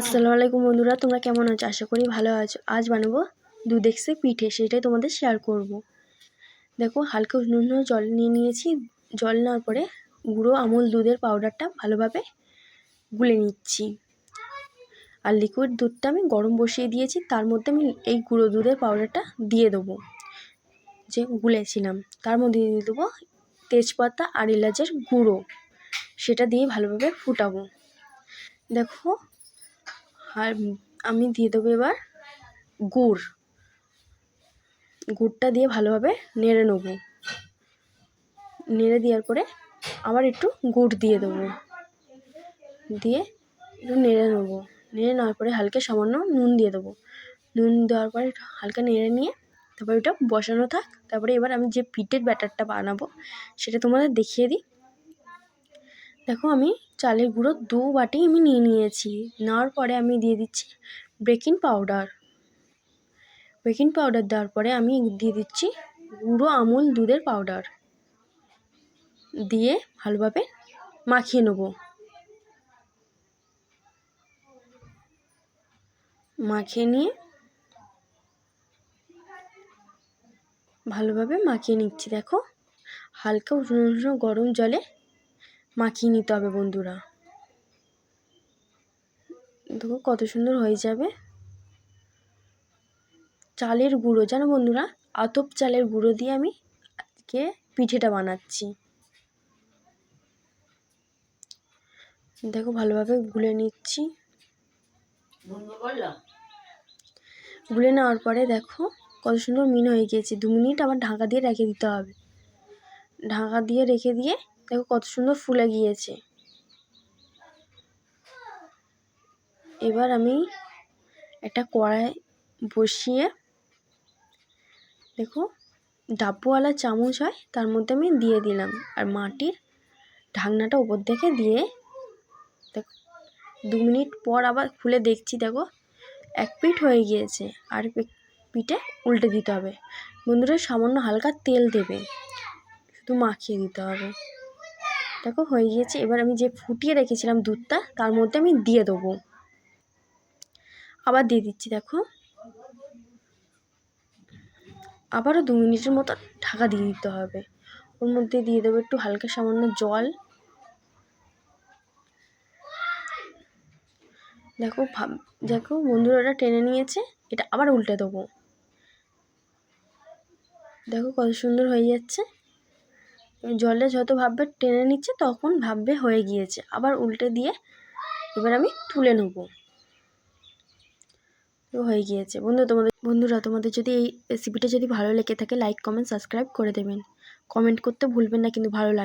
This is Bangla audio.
আসসালামু আলাইকুম বন্ধুরা, তোমরা কেমন আছো? আশা করি ভালো আছো। আজ বানাবো দুধ এক্সে পিঠে, সেটাই তোমাদের শেয়ার করব। দেখো, হালকা উষ্ণ জল নিয়ে নিয়েছি। জল নেওয়ার পরে গুঁড়ো আমুল দুধের পাউডারটা ভালোভাবে গুলে নিচ্ছি। আর লিকুইড দুধটা আমি গরম বসিয়ে দিয়েছি, তার মধ্যে আমি এই গুঁড়ো দুধের পাউডারটা দিয়ে দেবো। যে গুলেছিলাম, তার মধ্যে দিয়ে দেবো তেজপাতা আর এলাচের গুঁড়ো, সেটা দিয়ে ভালোভাবে ফুটাবো। দেখো আর আমি দিয়ে দেবো এবার গুড়। গুড়টা দিয়ে ভালোভাবে নেড়ে নেব। নেড়ে দেওয়ার পরে আবার একটু গুড় দিয়ে দেবো। দিয়ে একটু নেড়ে নেব। নেড়ে নেওয়ার পরে হালকা সামান্য নুন দিয়ে দেবো। নুন দেওয়ার পরে হালকা নেড়ে নিয়ে তারপরে ওটা বসানো থাক। তারপরে এবার আমি যে পিঠের ব্যাটারটা বানাবো সেটা তোমাদের দেখিয়ে দিই। দেখো আমি চালের গুঁড়ো দু বাটি আমি নিয়ে নিয়েছি। নেওয়ার পরে আমি দিয়ে দিচ্ছি বেকিং পাউডার বেকিং পাউডার দেওয়ার পরে আমি দিয়ে দিচ্ছি গুঁড়ো আমুল দুধের পাউডার দিয়ে ভালোভাবে মাখিয়ে নেব। মাখিয়ে নিয়ে ভালোভাবে মাখিয়ে নিচ্ছি। দেখো হালকা উষ্ণ উষ্ণ গরম জলে মাখিয়ে নিতে হবে বন্ধুরা। দেখো কত সুন্দর হয়ে যাবে। চালের গুঁড়ো, জানো বন্ধুরা? আতপ চালের গুঁড়ো দিয়ে আমি আজকে পিঠেটা বানাচ্ছি। দেখো ভালোভাবে গুলে নিচ্ছি। গুলে নেওয়ার পরে দেখো কত সুন্দর মিন হয়ে গিয়েছে। দু মিনিট আবার ঢাকা দিয়ে রেখে দিতে হবে। ঢাকা দিয়ে রেখে দিয়ে দেখো কত সুন্দর ফুলে গিয়েছে। এবার আমি একটা কড়াই বসিয়ে, দেখো ডাব্বুওয়ালা চামচ হয়, তার মধ্যে আমি দিয়ে দিলাম। আর মাটির ঢাকনাটা উপর থেকে দিয়ে, দেখো দু মিনিট পর আবার খুলে দেখছি, দেখো এক পিঠ হয়ে গিয়েছে। আর পিঠে উল্টে দিতে হবে। বন্ধুরা সামান্য হালকা তেল দেবে, শুধু মাখিয়ে দিতে হবে। দেখো হয়ে গিয়েছে। এবার আমি যে ফুটিয়ে রেখেছিলাম দুধটা, তার মধ্যে আমি দিয়ে দেবো। আবার দিয়ে দিচ্ছি, দেখো। আবারও দু মিনিটের মতো ঢাকা দিয়ে দিতে হবে। ওর মধ্যে দিয়ে দেবো একটু হালকা সামান্য জল। দেখো দেখো, বন্ধুরা ওটা টেনে নিয়েছে। এটা আবার উল্টে দেবো। দেখো কত সুন্দর হয়ে যাচ্ছে। জলে যত ভাববে টেনে নিচ্ছে, তখন ভাববে হয়ে গিয়েছে। আবার উল্টে দিয়ে এবার আমি তুলে নেব। হয়ে গিয়েছে। বন্ধু, তোমাদের বন্ধুরা, তোমাদের যদি এই রেসিপিটা যদি ভালো লেগে থাকে লাইক কমেন্ট সাবস্ক্রাইব করে দেবেন। কমেন্ট করতে ভুলবেন না, কিন্তু ভালো লাগে।